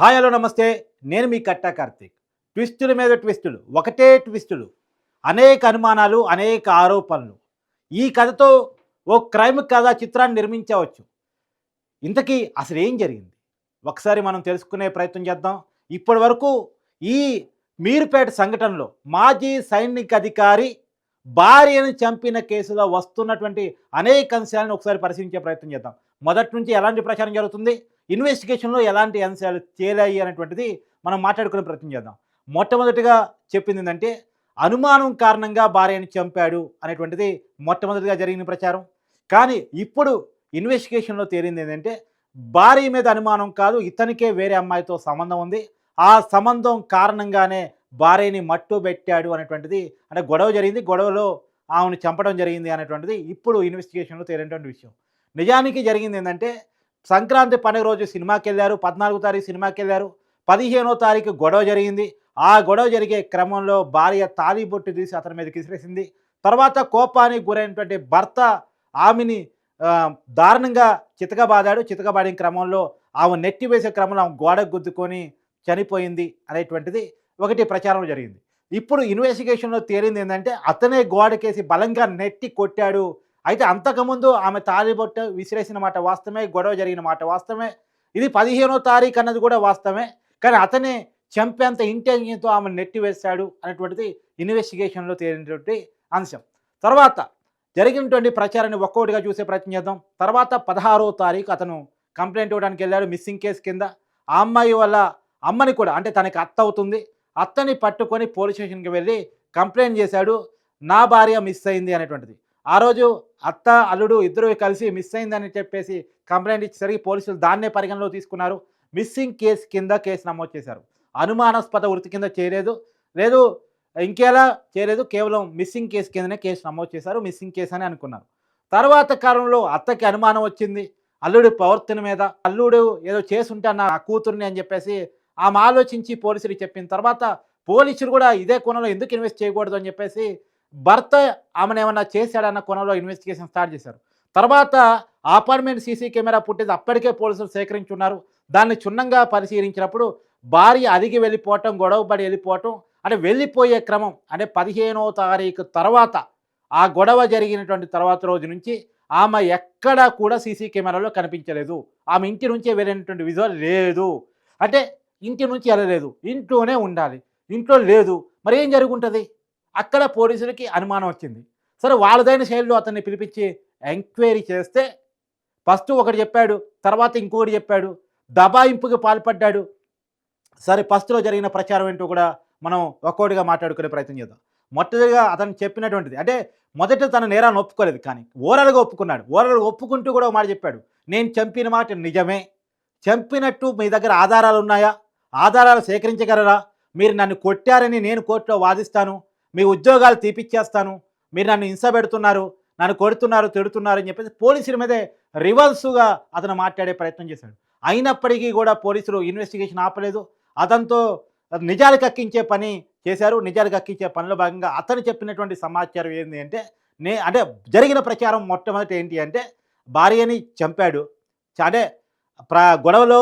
Hi hello నమస్తే. నేను మీ కట్టా కార్తీక్. ట్విస్టుల మీద ట్విస్టులు ఒకటే ట్విస్టులు అనేక అనుమానాలు అనేక ఆరోపణలు. ఈ కథతో ఓ క్రైమ్ కథ చిత్రాన్ని నిర్మించవచ్చు. ఇంతకీ అసలు ఏం జరిగింది? ఒకసారి మనం తెలుసుకునే ప్రయత్నం చేద్దాం. ఇప్పటి వరకు ఈ మీరుపేట సంఘటనలో మాజీ సైనిక అధికారి భార్యను చంపిన కేసులో వస్తున్నటువంటి అనేక అంశాలను ఒకసారి పరిశీలించే ప్రయత్నం చేద్దాం. మొదటి నుంచి ఎలాంటి ప్రచారం జరుగుతుంది? ఇన్వెస్టిగేషన్లో ఎలాంటి అంశాలు తేలాయి అనేటువంటిది మనం మాట్లాడుకునే ప్రయత్నం చేద్దాం. మొట్టమొదటిగా చెప్పింది ఏంటంటే అనుమానం కారణంగా భార్యని చంపాడు అనేటువంటిది మొట్టమొదటిగా జరిగిన ప్రచారం. కానీ ఇప్పుడు ఇన్వెస్టిగేషన్లో తేలింది ఏంటంటే భార్య మీద అనుమానం కాదు ఇతనికే వేరే అమ్మాయితో సంబంధం ఉంది. ఆ సంబంధం కారణంగానే భార్యని మట్టు పెట్టాడు అనేటువంటిది అంటే గొడవ జరిగింది. గొడవలో ఆమెను చంపడం జరిగింది అనేటువంటిది ఇప్పుడు ఇన్వెస్టిగేషన్లో తేలినటువంటి విషయం. నిజానికి జరిగింది ఏంటంటే సంక్రాంతి పండుగ రోజు సినిమాకి వెళ్ళారు పద్నాలుగో తారీఖు సినిమాకి వెళ్ళారు పదిహేనో తారీఖు గొడవ జరిగింది. ఆ గొడవ జరిగే క్రమంలో భార్య తాళి బొట్టు తీసి అతని మీద కిసిరేసింది. తర్వాత కోపానికి గురైనటువంటి భర్త ఆమెని దారుణంగా చితకబాదాడు. చితకబాడిన క్రమంలో ఆమె నెట్టి వేసే క్రమంలో ఆమె గోడ గుద్దుకొని చనిపోయింది అనేటువంటిది ఒకటి ప్రచారం జరిగింది. ఇప్పుడు ఇన్వెస్టిగేషన్లో తేలింది ఏంటంటే అతనే గోడకేసి బలంగా నెట్టి కొట్టాడు. అయితే అంతకుముందు ఆమె తాలిబొట్టు విసిరేసిన మాట వాస్తవమే గొడవ జరిగిన మాట వాస్తవమే. ఇది పదిహేనో తారీఖు అన్నది కూడా వాస్తవమే. కానీ అతనే చంపేంత ఇంటెలిజెన్స్తో ఆమె నెట్టివేశాడు అనేటువంటిది ఇన్వెస్టిగేషన్లో తేలినటువంటి అంశం. తర్వాత జరిగినటువంటి ప్రచారాన్ని ఒక్కొక్కటిగా చూసే ప్రయత్నం చేద్దాం. తర్వాత పదహారో తారీఖు అతను కంప్లైంట్ ఇవ్వడానికి వెళ్ళాడు మిస్సింగ్ కేసు కింద. ఆ అమ్మాయి వల్ల అమ్మని కూడా అంటే తనకి అత్త అవుతుంది. అత్తని పట్టుకొని పోలీస్ స్టేషన్కి వెళ్ళి కంప్లైంట్ చేశాడు. నా భార్య మిస్ అయింది అనేటువంటిది. ఆ రోజు అత్త అల్లుడు ఇద్దరు కలిసి మిస్ అయిందని చెప్పేసి కంప్లైంట్ ఇచ్చేసరికి పోలీసులు దాన్నే పరిగణలో తీసుకున్నారు. మిస్సింగ్ కేసు కింద కేసు నమోదు చేశారు. అనుమానాస్పద వృత్తి కింద చేయలేదు లేదు ఇంకేలా చేయలేదు కేవలం మిస్సింగ్ కేసు కిందనే కేసు నమోదు చేశారు. మిస్సింగ్ కేసు అని అనుకున్నారు. తర్వాత కాలంలో అత్తకి అనుమానం వచ్చింది. అల్లుడి ప్రవర్తన మీద. అల్లుడు ఏదో చేసుంటా నా కూతుర్ని అని చెప్పేసి ఆమె ఆలోచించి పోలీసులకు చెప్పిన తర్వాత పోలీసులు కూడా ఇదే కోణంలో ఎందుకు ఇన్వెస్ట్ చేయకూడదు అని చెప్పేసి భర్త ఆమెను ఏమన్నా చేశాడన్న కోణంలో ఇన్వెస్టిగేషన్ స్టార్ట్ చేశారు. తర్వాత అపార్ట్మెంట్ సీసీ కెమెరా ఫుటేజ్ అప్పటికే పోలీసులు సేకరించున్నారు. దాన్ని క్షుణ్ణంగా పరిశీలించినప్పుడు భార్య అదిగి వెళ్ళిపోవటం గొడవపడి వెళ్ళిపోవటం అంటే వెళ్ళిపోయే క్రమం అంటే పదిహేనో తారీఖు తర్వాత ఆ గొడవ జరిగినటువంటి తర్వాత రోజు నుంచి ఆమె ఎక్కడా కూడా సీసీ కెమెరాలో కనిపించలేదు. ఆమె ఇంటి నుంచే వెళ్ళినటువంటి విజువల్ లేదు. అంటే ఇంటి నుంచి వెళ్ళలేదు. ఇంట్లోనే ఉండాలి. ఇంట్లో లేదు. మరి ఏం జరుగుంటుంది? అక్కడ పోలీసులకి అనుమానం వచ్చింది. సరే వాళ్ళదైన శైలిలో అతన్ని పిలిపించి ఎంక్వైరీ చేస్తే ఫస్ట్ ఒకటి చెప్పాడు తర్వాత ఇంకొకటి చెప్పాడు దబాయింపుకి పాల్పడ్డాడు. సరే ఫస్ట్లో జరిగిన ప్రచారం ఏంటో కూడా మనం ఒక్కొక్కటిగా మాట్లాడుకునే ప్రయత్నం చేద్దాం. మొట్టమొదటిగా అతను చెప్పినటువంటిది అంటే మొదట తన నేరాన్ని ఒప్పుకోలేదు కానీ ఓరల్గా ఒప్పుకున్నాడు. ఓరల్గా ఒప్పుకుంటూ కూడా మాట చెప్పాడు నేను చంపిన మాట నిజమే. చంపినట్టు మీ దగ్గర ఆధారాలు ఉన్నాయా? ఆధారాలు సేకరించగలరా? మీరు నన్ను కొట్టారని నేను కోర్టులో వాదిస్తాను. మీ ఉద్యోగాలు తీపిచ్చేస్తాను. మీరు నన్ను హింస పెడుతున్నారు నన్ను కొడుతున్నారు తిడుతున్నారు అని చెప్పేసి పోలీసుల మీదే రివర్సుగా అతను మాట్లాడే ప్రయత్నం చేశాడు. అయినప్పటికీ కూడా పోలీసులు ఇన్వెస్టిగేషన్ ఆపలేదు. అతనితో నిజాలు కక్కించే పని చేశారు. నిజాలు కక్కించే పనిలో భాగంగా అతను చెప్పినటువంటి సమాచారం ఏంటి అంటే నే అంటే జరిగిన ప్రచారం మొట్టమొదటి ఏంటి అంటే భార్యని చంపాడు. అంటే ప్ర గొడవలో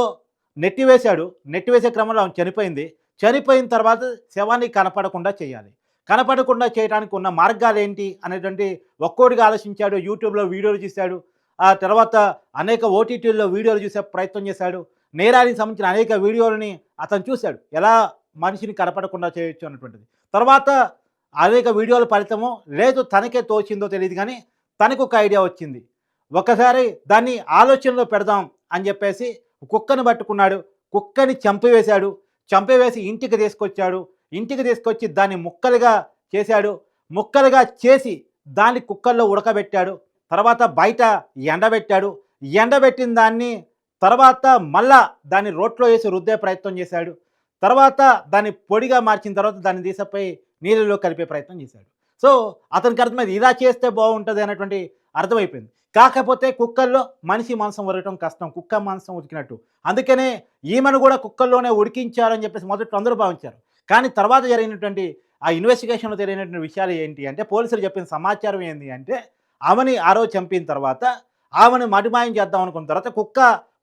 నెట్టివేశాడు. నెట్టివేసే క్రమంలో ఆమె చనిపోయింది. చనిపోయిన తర్వాత శవాన్ని కనపడకుండా చేయాలి. కనపడకుండా చేయడానికి ఉన్న మార్గాలు ఏంటి అనేటువంటి ఒక్కోటిగా ఆలోచించాడు యూట్యూబ్లో వీడియోలు చూశాడు ఆ తర్వాత అనేక ఓటీటీల్లో వీడియోలు చూసే ప్రయత్నం చేశాడు నేరానికి సంబంధించిన అనేక వీడియోలని అతను చూశాడు. ఎలా మనిషిని కనపడకుండా చేయొచ్చు అన్నటువంటిది. తర్వాత అనేక వీడియోల ఫలితము లేదు తనకే తోచిందో తెలియదు కానీ తనకు ఒక ఐడియా వచ్చింది. ఒకసారి దాన్ని ఆలోచనలో పెడదాం అని చెప్పేసి కుక్కను పట్టుకున్నాడు కుక్కని చంపివేశాడు చంపివేసి ఇంటికి తీసుకొచ్చాడు ఇంటికి తీసుకొచ్చి దాన్ని ముక్కలుగా చేశాడు. ముక్కలుగా చేసి దాన్ని కుక్కర్లో ఉడకబెట్టాడు. తర్వాత బయట ఎండబెట్టాడు. ఎండబెట్టిన దాన్ని తర్వాత మళ్ళా దాన్ని రోట్లో వేసి రుద్దే ప్రయత్నం చేశాడు. తర్వాత దాన్ని పొడిగా మార్చిన తర్వాత దాన్ని తీసపోయి నీళ్ళలో కలిపే ప్రయత్నం చేశాడు. సో అతనికి అర్థమైంది ఇలా చేస్తే బాగుంటుంది అనేటువంటి అర్థమైపోయింది. కాకపోతే కుక్కల్లో మనిషి మాంసం ఉరకటం కష్టం కుక్క మాంసం ఉడికినట్టు. అందుకనే ఈమెను కూడా కుక్కల్లోనే ఉడికించారని చెప్పేసి మొదట్లో అందరూ భావించారు. కానీ తర్వాత జరిగినటువంటి ఆ ఇన్వెస్టిగేషన్లో జరిగినటువంటి విషయాలు ఏంటి అంటే పోలీసులు చెప్పిన సమాచారం ఏంటి అంటే ఆమెని ఆరో చంపిన తర్వాత ఆమెను మడిమాయం చేద్దాం అనుకున్న తర్వాత కుక్క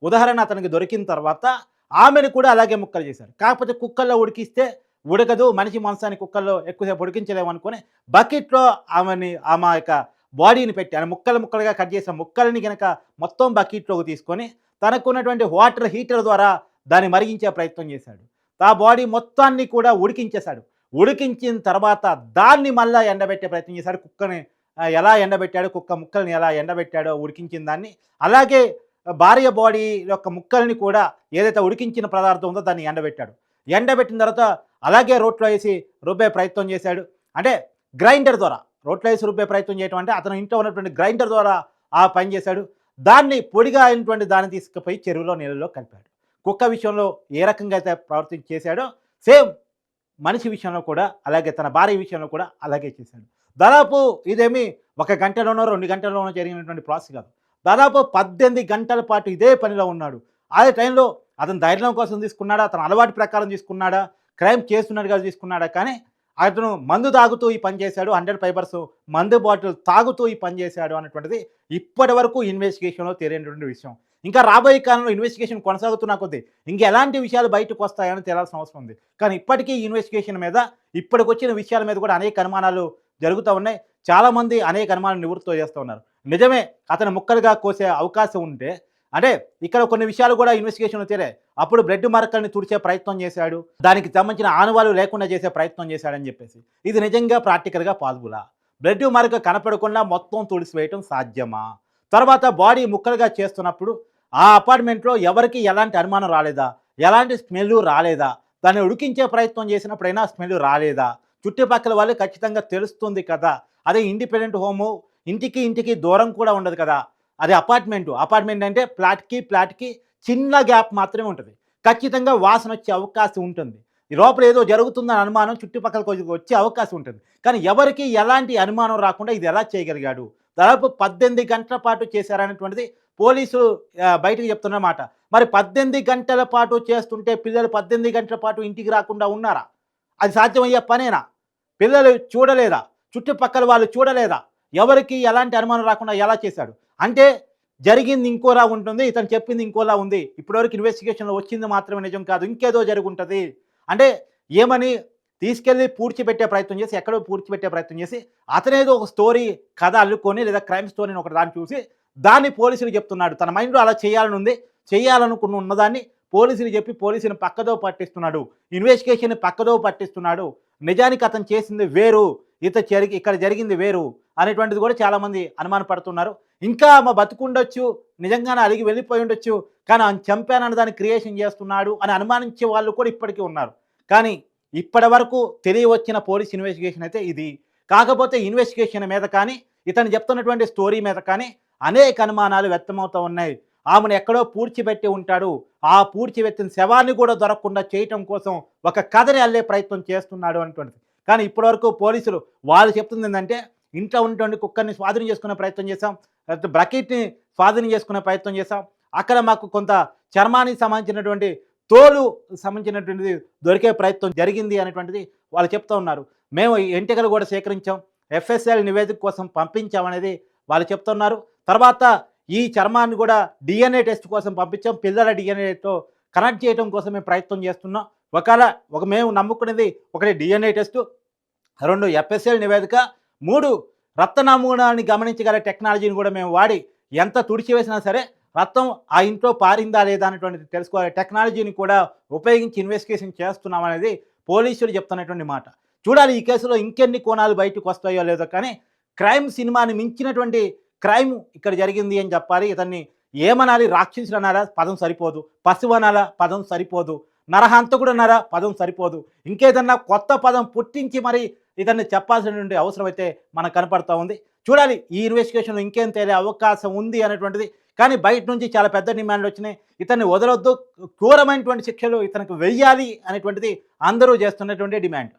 ఉదాహరణ అతనికి దొరికిన తర్వాత ఆమెను కూడా అలాగే ముక్కలు చేశారు. కాకపోతే కుక్కల్లో ఉడికిస్తే ఉడకదు మనిషి మాంసాన్ని కుక్కల్లో ఎక్కువసేపు ఉడికించలేము అనుకుని బకెట్లో ఆమెని ఆమె యొక్క బాడీని పెట్టి ఆయన ముక్కలు ముక్కలుగా కట్ చేసిన ముక్కలని కనుక మొత్తం బకెట్లోకి తీసుకొని తనకున్నటువంటి వాటర్ హీటర్ ద్వారా దాన్ని మరిగించే ప్రయత్నం చేశాడు. ఆ బాడీ మొత్తాన్ని కూడా ఉడికించేశాడు. ఉడికించిన తర్వాత దాన్ని మళ్ళీ ఎండబెట్టే ప్రయత్నం చేశాడు. కుక్కని ఎలా ఎండబెట్టాడు కుక్క ముక్కల్ని ఎలా ఎండబెట్టాడో ఉడికించిన దాన్ని. అలాగే భార్య బాడీ యొక్క ముక్కల్ని కూడా ఏదైతే ఉడికించిన పదార్థం ఉందో దాన్ని ఎండబెట్టాడు. ఎండబెట్టిన తర్వాత అలాగే రోట్లో వేసి రుబ్బే ప్రయత్నం చేశాడు. అంటే గ్రైండర్ ద్వారా రోట్లో వేసి రుబ్బే ప్రయత్నం చేయటం అంటే అతను ఇంట్లో ఉన్నటువంటి గ్రైండర్ ద్వారా ఆ పని చేశాడు. దాన్ని పొడిగా అయినటువంటి దాన్ని తీసుకుపోయి చెరువులో నీళ్ళలో కలిపాడు. కుక్క విషయంలో ఏ రకంగా అయితే ప్రవర్తన చేశాడో సేమ్ మనిషి విషయంలో కూడా అలాగే తన భార్య విషయంలో కూడా అలాగే చేశాడు. దాదాపు ఇదేమి ఒక గంటలోనో రెండు గంటల్లోనో జరిగినటువంటి ప్రాసెస్ కాదు. దాదాపు పద్దెనిమిది గంటల పాటు ఇదే పనిలో ఉన్నాడు. అదే టైంలో అతను ధైర్యం కోసం తీసుకున్నాడా అతను అలవాటు ప్రకారం తీసుకున్నాడా క్రైమ్ చేస్తున్నట్టుగా తీసుకున్నాడా కానీ అతను మందు తాగుతూ ఈ పని చేశాడు హండ్రెడ్ ఫైబర్స్ మందు బాటిల్ తాగుతూ ఈ పని చేశాడు అన్నటువంటిది ఇప్పటి వరకు ఇన్వెస్టిగేషన్లో తెలియనటువంటి విషయం. ఇంకా రాబోయే కాలంలో ఇన్వెస్టిగేషన్ కొనసాగుతున్న కొద్దీ ఇంకా ఎలాంటి విషయాలు బయటకు వస్తాయని తేలాల్సిన అవసరం ఉంది. కానీ ఇప్పటికీ ఇన్వెస్టిగేషన్ మీద ఇప్పటికొచ్చిన విషయాల మీద కూడా అనేక అనుమానాలు జరుగుతూ ఉన్నాయి. చాలామంది అనేక అనుమానాలు నివృత్తి చేస్తూ ఉన్నారు. నిజమే అతను ముక్కలుగా కోసే అవకాశం ఉంటే అంటే ఇక్కడ కొన్ని విషయాలు కూడా ఇన్వెస్టిగేషన్ తీరే అప్పుడు బ్లడ్ మార్కర్ని తుడిచే ప్రయత్నం చేశాడు. దానికి సంబంధించిన ఆనవాలు లేకుండా చేసే ప్రయత్నం చేశాడని చెప్పేసి. ఇది నిజంగా ప్రాక్టికల్గా పాసిబులా బ్లడ్ మార్క్ కనపడకుండా మొత్తం తుడిసివేయటం సాధ్యమా? తర్వాత బాడీ ముక్కలుగా చేస్తున్నప్పుడు ఆ అపార్ట్మెంట్లో ఎవరికి ఎలాంటి అనుమానం రాలేదా? ఎలాంటి స్మెల్ రాలేదా? దాన్ని ఉడికించే ప్రయత్నం చేసినప్పుడైనా స్మెల్ రాలేదా? చుట్టుపక్కల వాళ్ళు ఖచ్చితంగా తెలుస్తుంది కదా. అదే ఇండిపెండెంట్ హోము ఇంటికి ఇంటికి దూరం కూడా ఉండదు కదా. అది అపార్ట్మెంట్ అపార్ట్మెంట్ అంటే ఫ్లాట్కి ఫ్లాట్కి చిన్న గ్యాప్ మాత్రమే ఉంటుంది. ఖచ్చితంగా వాసన వచ్చే అవకాశం ఉంటుంది. ఈ లోపల ఏదో జరుగుతుందని అనుమానం చుట్టుపక్కల వచ్చే అవకాశం ఉంటుంది. కానీ ఎవరికి ఎలాంటి అనుమానం రాకుండా ఇది ఎలా చేయగలిగాడు? దాదాపు పద్దెనిమిది గంటల పాటు చేశారనేటువంటిది పోలీసులు బయటకు చెప్తున్నమాట. మరి పద్దెనిమిది గంటల పాటు చేస్తుంటే పిల్లలు పద్దెనిమిది గంటల పాటు ఇంటికి రాకుండా ఉన్నారా? అది సాధ్యమయ్యే పనేనా? పిల్లలు చూడలేదా? చుట్టుపక్కల వాళ్ళు చూడలేదా? ఎవరికి ఎలాంటి అనుమానం రాకుండా ఎలా చేశాడు? అంటే జరిగింది ఇంకోలా ఉంటుంది ఇతను చెప్పింది ఇంకోలా ఉంది. ఇప్పటివరకు ఇన్వెస్టిగేషన్లో వచ్చింది మాత్రమే నిజం కాదు ఇంకేదో జరుగుంటుంది. అంటే ఏమని తీసుకెళ్ళి పూడ్చిపెట్టే ప్రయత్నం చేసి ఎక్కడో పూడ్చిపెట్టే ప్రయత్నం చేసి అతనేదో ఒక స్టోరీ కథ అల్లుకొని లేదా క్రైమ్ స్టోరీని ఒక దాన్ని చూసి దాన్ని పోలీసులు చెప్తున్నాడు. తన మైండ్లో అలా చేయాలని ఉంది. చేయాలనుకున్న ఉన్నదాన్ని పోలీసులు చెప్పి పోలీసుని పక్కదో పట్టిస్తున్నాడు. ఇన్వెస్టిగేషన్ పక్కదో పట్టిస్తున్నాడు. నిజానికి అతను చేసింది వేరు. ఇత జరిగి ఇక్కడ జరిగింది వేరు అనేటువంటిది కూడా చాలామంది అనుమాన పడుతున్నారు ఇంకా మా బతుకుండొచ్చు నిజంగానే అలిగి వెళ్ళిపోయి ఉండొచ్చు కానీ ఆయన చంపానన్న దాన్ని క్రియేషన్ చేస్తున్నాడు అని అనుమానించే వాళ్ళు కూడా ఇప్పటికీ ఉన్నారు. కానీ ఇప్పటి వరకు తెలియవచ్చిన పోలీస్ ఇన్వెస్టిగేషన్ అయితే ఇది. కాకపోతే ఇన్వెస్టిగేషన్ మీద కానీ ఇతను చెప్తున్నటువంటి స్టోరీ మీద కానీ అనేక అనుమానాలు వ్యక్తమవుతూ ఉన్నాయి. ఆమెను ఎక్కడో పూడ్చిపెట్టి ఉంటాడు. ఆ పూడ్చిపెట్టిన శవాన్ని కూడా దొరకకుండా చేయటం కోసం ఒక కథని అల్లే ప్రయత్నం చేస్తున్నాడు అనేటువంటిది కానీ ఇప్పటివరకు పోలీసులు వాళ్ళు చెప్తుంది ఏంటంటే ఇంట్లో ఉన్నటువంటి కుక్కర్ని స్వాధీనం చేసుకునే ప్రయత్నం చేశాం. బ్రకెట్ని స్వాధీనం చేసుకునే ప్రయత్నం చేశాం. అక్కడ మాకు కొంత చర్మానికి సంబంధించినటువంటి తోలు సంబంధించినటువంటిది దొరికే ప్రయత్నం జరిగింది అనేటువంటిది వాళ్ళు చెప్తూ ఉన్నారు. మేము ఎంటికలు కూడా సేకరించాం. ఎఫ్ఎస్ఎల్ నివేదిక కోసం పంపించామనేది వాళ్ళు చెప్తున్నారు తర్వాత ఈ చర్మాన్ని కూడా డిఎన్ఏ టెస్ట్ కోసం పంపించాం. పిల్లల డిఎన్ఏతో కనెక్ట్ చేయడం కోసం మేము ప్రయత్నం చేస్తున్నాం. ఒకవేళ ఒక మేము నమ్ముకునేది ఒకటి డిఎన్ఏ టెస్ట్ రెండు ఎఫ్ఎస్ఎల్ నివేదిక మూడు రక్త నమూనాన్ని గమనించగల టెక్నాలజీని కూడా మేము వాడి ఎంత తుడిచివేసినా సరే రక్తం ఆ ఇంట్లో పారిందా లేదా అనేటువంటిది తెలుసుకోవాలి. టెక్నాలజీని కూడా ఉపయోగించి ఇన్వెస్టిగేషన్ చేస్తున్నాం అనేది పోలీసులు చెప్తున్నటువంటి మాట. చూడాలి ఈ కేసులో ఇంకెన్ని కోణాలు బయటకు వస్తాయో లేదో కానీ క్రైమ్ సినిమాని మించినటువంటి క్రైమ్ ఇక్కడ జరిగింది అని చెప్పాలి. ఇతన్ని ఏమనాలి? రాక్షసులు అనాలా పదం సరిపోదు. పశువు అనాలా పదం సరిపోదు. నరహంతకుడు అన్నారా? పదం సరిపోదు. ఇంకేదన్నా కొత్త పదం పుట్టించి మరి ఇతన్ని చెప్పాల్సినటువంటి అవసరం అయితే మనకు కనపడతా ఉంది. చూడాలి ఈ ఇన్వెస్టిగేషన్లో ఇంకేం తేలే అవకాశం ఉంది అనేటువంటిది. కానీ బయట నుంచి చాలా పెద్ద డిమాండ్లు వచ్చినాయి. ఇతన్ని వదలొద్దు. క్రూరమైనటువంటి శిక్షలు ఇతనికి వెయ్యాలి అనేటువంటిది అందరూ చేస్తున్నటువంటి డిమాండ్.